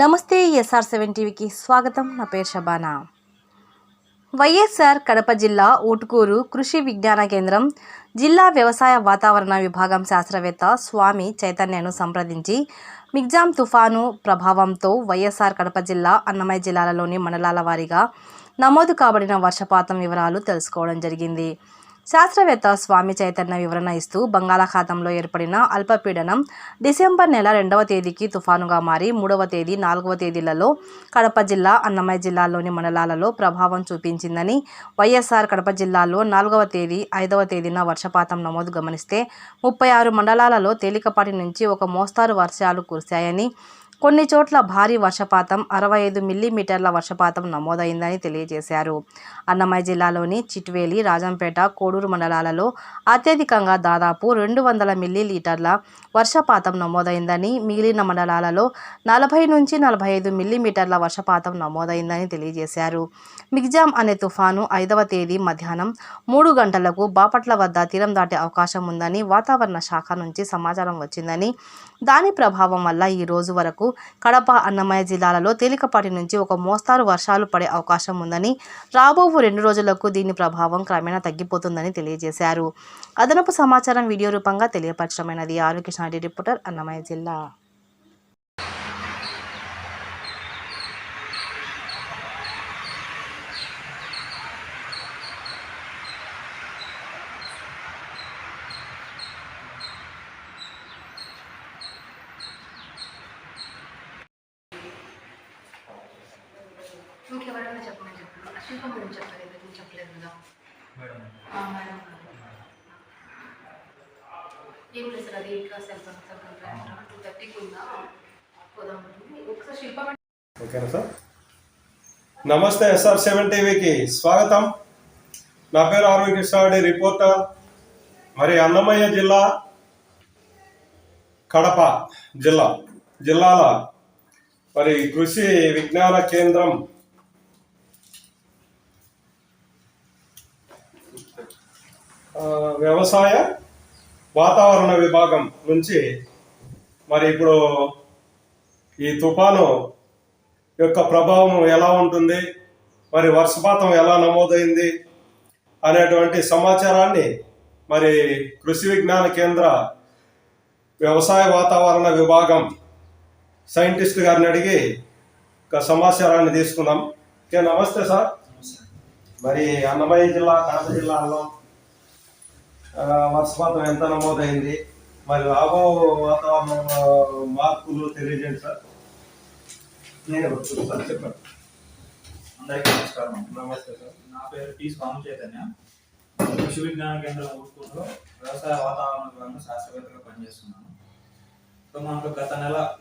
నమస్తే SR seven టీవీకి స్వాగతం. నా పేరు షబానా. వైఎస్ఆర్ కడప జిల్లా ఊటుకూరు కృషి విజ్ఞాన కేంద్రం జిల్లా వ్యవసాయ వాతావరణ విభాగం శాస్త్రవేత్త స్వామి చైతన్యను సంప్రదించి మిగ్జాం తుఫాను ప్రభావంతో వైఎస్ఆర్ కడప జిల్లా అన్నమయ్య జిల్లాలలోని మండలాల వారీగా నమోదు కాబడిన వర్షపాతం వివరాలు తెలుసుకోవడం జరిగింది. శాస్త్రవేత్త స్వామి చైతన్య వివరణ ఇస్తూ బంగాళాఖాతంలో ఏర్పడిన అల్పపీడనం డిసెంబర్ నెల రెండవ తేదీకి తుఫానుగా మారి మూడవ తేదీ నాలుగవ తేదీలలో కడప జిల్లా అన్నమయ్య జిల్లాలోని మండలాలలో ప్రభావం చూపించిందని వైఎస్ఆర్ కడప జిల్లాలో నాలుగవ తేదీ ఐదవ తేదీన వర్షపాతం నమోదు గమనిస్తే ముప్పై ఆరు మండలాలలో తేలికపాటి నుంచి ఒక మోస్తారు వర్షాలు కురిశాయని కొన్ని చోట్ల భారీ వర్షపాతం అరవై ఐదు మిల్లీమీటర్ల వర్షపాతం నమోదైందని తెలియజేశారు. అన్నమయ్య జిల్లాలోని చిట్వేలి రాజంపేట కోడూరు మండలాలలో అత్యధికంగా దాదాపు రెండు వందల మిల్లీలీటర్ల వర్షపాతం నమోదైందని మిగిలిన మండలాలలో నలభై నుంచి నలభై ఐదు మిల్లీమీటర్ల వర్షపాతం నమోదైందని తెలియజేశారు. మిగ్జామ్ అనే తుఫాను ఐదవ తేదీ మధ్యాహ్నం మూడు గంటలకు బాపట్ల వద్ద తీరం దాటే అవకాశం ఉందని వాతావరణ శాఖ నుంచి సమాచారం వచ్చిందని దాని ప్రభావం వల్ల ఈ రోజు వరకు కడప అన్నమయ్య జిల్లాలలో తేలికపాటి నుంచి ఒక మోస్తారు వర్షాలు పడే అవకాశం ఉందని రాబోవు రెండు రోజులకు దీని ప్రభావం క్రమేణా తగ్గిపోతుందని తెలియజేశారు. అదనపు సమాచారం వీడియో రూపంగా తెలియపరచమైనది ఆరోగ్య రిపోర్టర్ అన్నమయ్య జిల్లా. మేడం చెప్పలేదు చెప్పలేదు కదా? మేడం. ఆ, మేడం ఏం లేదు సార్ అది ఇట్లా సెల్ఫ్ సెల్ఫ్ టూ థర్టీకి ఉందా పోదాం ఒకసారి శిల్ప ఓకేనా సార్? నమస్తే ఎస్ఆర్ సెవెన్ టీవీకి స్వాగతం. నా పేరు ఆర్వి కృష్ణారెడ్డి రిపోర్టర్. మరి అన్నమయ్య జిల్లా కడప జిల్లా జిల్లాల మరి కృషి విజ్ఞాన కేంద్రం వ్యవసాయ వాతావరణ విభాగం నుంచి మరి ఇప్పుడు ఈ తుఫాను యొక్క ప్రభావం ఎలా ఉంటుంది? మరి వర్షపాతం ఎలా నమోదైంది? అనేటువంటి సమాచారాన్ని మరి కృషి విజ్ఞాన కేంద్ర వ్యవసాయ వాతావరణ విభాగం సైంటిస్ట్ గారిని అడిగి ఒక సమాచారాన్ని తీసుకున్నాం ఓకే నమస్తే సార్. మరి అన్నమయ్య జిల్లా కడప జిల్లాలో వర్షపాతం ఎంత నమోదైంది? మరి రాబో వాతావరణ మార్పులు తెలియజేయండి సార్. నేను సార్ చెప్పండి. అందరికీ నమస్కారం. నమస్తే సార్. నా పేరు టి స్వామి చైతన్య కృషి విజ్ఞాన కేంద్రం ఊరుకుంటూ వ్యవసాయ వాతావరణ విభాగంలో శాస్త్రవేత్తగా పనిచేస్తున్నాను. సో మనకు గత నెల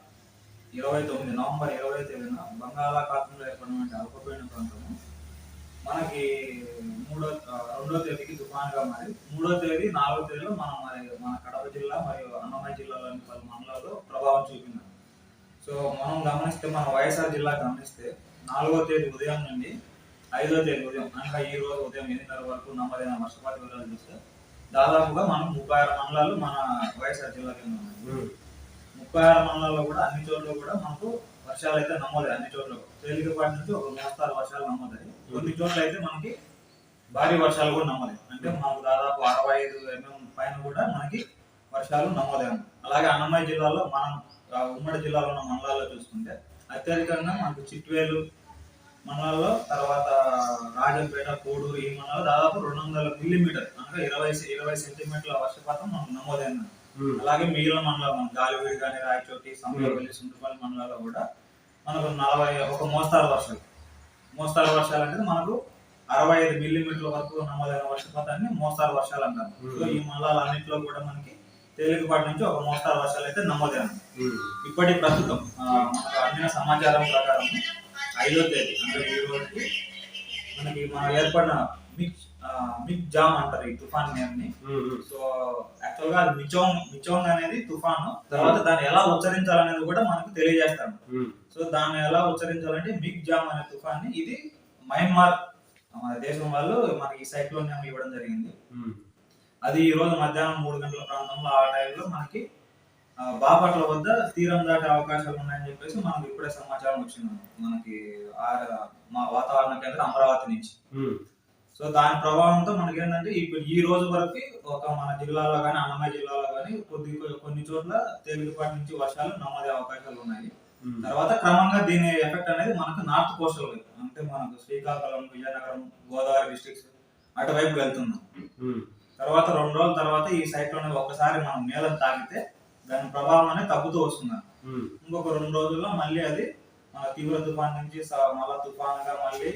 ఇరవై తొమ్మిది నవంబర్ ఇరవై తేదీన బంగాళాఖాతంలో ఏర్పడినటువంటి అల్పపీడన ప్రాంతము మనకి మూడో రెండో తేదీకి తుఫాన్గా మారి మూడో తేదీ నాలుగో తేదీలో మనం మరి మన కడప జిల్లా మరియు అన్నమయ్య జిల్లాలోని పలు మండలాల్లో ప్రభావం చూపింది. సో మనం గమనిస్తే మన వైఎస్ఆర్ జిల్లా గమనిస్తే నాలుగో తేదీ ఉదయం నుండి ఐదో తేదీ ఉదయం అనగా ఈ రోజు ఉదయం ఎనిమిదిన్నర వరకు నమోదైన వర్షపాత వివరాలు చూస్తే దాదాపుగా మనం ముప్పై ఆరు మండలాలు మన వైఎస్ఆర్ జిల్లా కింద ఉన్నాయి. ముప్పై ఆరు మండలాల్లో కూడా అన్ని చోట్ల కూడా మనకు వర్షాలు అయితే నమోదయ్యాయి. అన్ని చోట్ల తేలికపాటి నుంచి ఒక మోస్తారు వర్షాలు నమోదయ్యాయి. కొన్ని చోట్ల అయితే మనకి భారీ వర్షాలు కూడా నమోదయ్యాయి అంటే మనకు దాదాపు అరవై ఐదు ఎంఎం పైన కూడా మనకి వర్షాలు నమోదయ్యాయి అలాగే అన్నమయ్య జిల్లాలో మనం ఉమ్మడి జిల్లాలో ఉన్న మండలాల్లో చూసుకుంటే అత్యధికంగా మనకు చిట్వేలు మండలాల్లో తర్వాత రాజంపేట కోడూరు ఈ మండలాల్లో దాదాపు రెండు వందల మిల్లీమీటర్ అనగా ఇరవై ఇరవై సెంటీమీటర్ల వర్షపాతం మనకు నమోదైంది అలాగే మిగిలిన మండలం మన గాలివీడి కానీ రాయచోటి సంబరవల్లి సుంటుపల్లి మండలాల్లో కూడా మనకు నలభై ఒక మోస్తారు వర్షాలు. మోస్తారు వర్షాలు అనేది మనకు అరవై ఐదు మిల్లీమీటర్ల వరకు నమోదైన వర్షపాతాన్ని మోస్తారు వర్షాలు అంటారు సో ఈ మండలాలన్నింటిలో కూడా మనకి తేలికపాటి నుంచి ఒక మోస్తారు వర్షాలు అయితే నమోదైనాయి ఇప్పటి ప్రస్తుతం మనకు అందిన సమాచారం ప్రకారం ఐదో తేదీ అంటే ఈ రోజుకి మనకి మన ఏర్పడిన మిక్ మిక్ జామ్ అంటారు ఈ తుఫాన్ నేమ్ని. సో యాక్చువల్గా అది మిచోంగ్ మిచోంగ్ అనేది తుఫాను. తర్వాత దాన్ని ఎలా ఉచ్చరించాలనేది కూడా మనకు తెలియజేస్తాను. సో దాన్ని ఎలా ఉచ్చరించాలంటే మిగ్ జామ్ అనే తుఫాన్ని ఇది మయన్మార్ మన దేశం వాళ్ళు మనకి ఈ సైక్లోన్ నేమ్ ఇవ్వడం జరిగింది. అది ఈ రోజు మధ్యాహ్నం మూడు గంటల ప్రాంతంలో ఆ టైంలో మనకి బాపట్ల వద్ద తీరం దాటే అవకాశాలు ఉన్నాయని చెప్పేసి మనకు ఇప్పుడే సమాచారం వచ్చింది. మనకి ఆ- మా వాతావరణ కేంద్రం అమరావతి నుంచి. సో దాని ప్రభావంతో మనకి ఏంటంటే ఇప్పుడు ఈ రోజు వరకు ఒక మన జిల్లాలో కానీ అన్నమయ్య జిల్లాలో కానీ కొద్ది కొన్ని చోట్ల తేలికపాటి నుంచి వర్షాలు నమోదే అవకాశాలు ఉన్నాయి. తర్వాత క్రమంగా దీని ఎఫెక్ట్ అనేది మనకు నార్త్ కోస్టల్ వైపు. అంటే మనకు శ్రీకాకుళం విజయనగరం గోదావరి డిస్ట్రిక్ట్స్ అటువైపు వెళ్తున్నాం. తర్వాత రెండు రోజుల తర్వాత ఈ సైక్లోన్ అనేది ఒక్కసారి మనం నేలను తాకితే దాని ప్రభావం అనేది తగ్గుతూ వస్తుంది. ఉమ్, ఇంకొక రెండు రోజుల్లో మళ్ళీ అది మన తీవ్ర తుఫాన్ నుంచి మళ్ళా తుఫాన్గా మళ్ళీ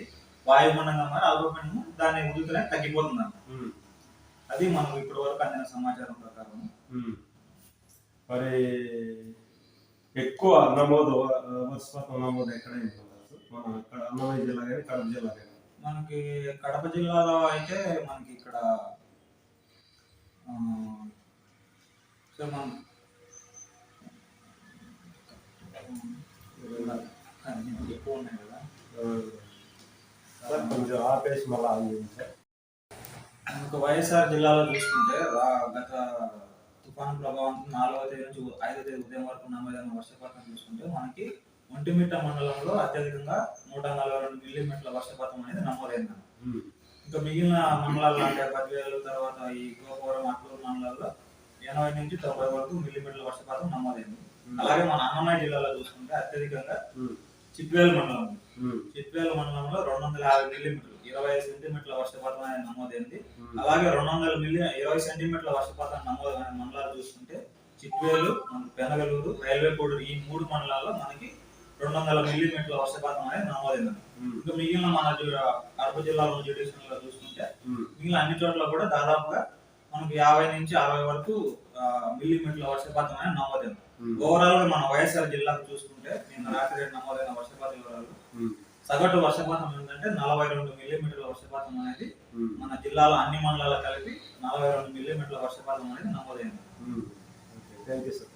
వాయుగుండంగా మరి అల్పపీడనం దాని ఉధృతి తగ్గిపోతుంది ఉమ్, అది మనం ఇప్పటి వరకు అందిన సమాచారం ప్రకారం. మరి ఎక్కువ నమోదు వర్షపాతం నమోదు ఎక్కడైంది మన ఇక్కడ అన్నమయ్య జిల్లా కానీ కడప జిల్లా కానీ. మనకి కడప జిల్లాలో అయితే మనకి ఇక్కడ ఆ, సో మనం ఎక్కువ ఉన్నాయి కదా. సార్ కొంచెం ఆపేసి మళ్ళీ అందించారు మనకు వైఎస్ఆర్ జిల్లాలో చూసుకుంటే రా- గత తుఫాను ప్రభావంతో నాలుగవ తేదీ నుంచి ఉ- ఐదవ తేదీ ఉదయం వరకు నమోదైన వర్షపాతం చూసుకుంటే మనకి ఒంటిమిట్ట మండలంలో అత్యధికంగా నూట నలభై రెండు మిల్లీమీటర్ల వర్షపాతం అనేది నమోదైంది. ఉమ్, ఇంకా మిగిలిన మండలాల్లో అంటే పదివేలు తర్వాత ఈ గోపురం అట్లూరు మండలాల్లో ఎనభై నుంచి తొంభై వరకు మిల్లీమీటర్ల వర్షపాతం నమోదైంది. అలాగే మన అన్నమయ్య జిల్లాలో చూసుకుంటే అత్యధికంగా చిట్వేలు మండలం చిట్వేలు మండలంలో రెండు వందల యాభై మిల్లీమీటర్లు ఇరవై ఐదు సెంటీమీటర్ల వర్షపాతం అనేది నమోదైంది. అలాగే రెండు వందల మిల్లీ ఇరవై సెంటీమీటర్ల వర్షపాతం నమోదైన మండలాలు చూసుకుంటే చిట్వేలు మన పెనగలూరు రైల్వే కోడూరు ఈ మూడు మండలాల్లో మనకి రెండు వందల మిల్లీమీటర్ల వర్షపాతం అనేది నమోదైంది ఇంకా మిగిలిన మన కడప జిల్లాలో జ్యుడిషియల్ చూసుకుంటే మిగిలిన అన్ని చోట్ల కూడా దాదాపుగా మనకి యాభై నుంచి అరవై వరకు మిల్లీమీటర్ల వర్షపాతం అనేది నమోదైంది ఓవరాల్గా మన వైఎస్ఆర్ జిల్లాకు చూసుకుంటే నిన్న రాత్రి నమోదైన వర్షపాత వివరాలు సగటు వర్షపాతం ఏంటంటే నలభై రెండు మిల్లీమీటర్ల వర్షపాతం అనేది మన జిల్లాలో అన్ని మండలాలు కలిపి నలభై రెండు మిల్లీమీటర్ల వర్షపాతం అనేది నమోదైంది. Thank you sir.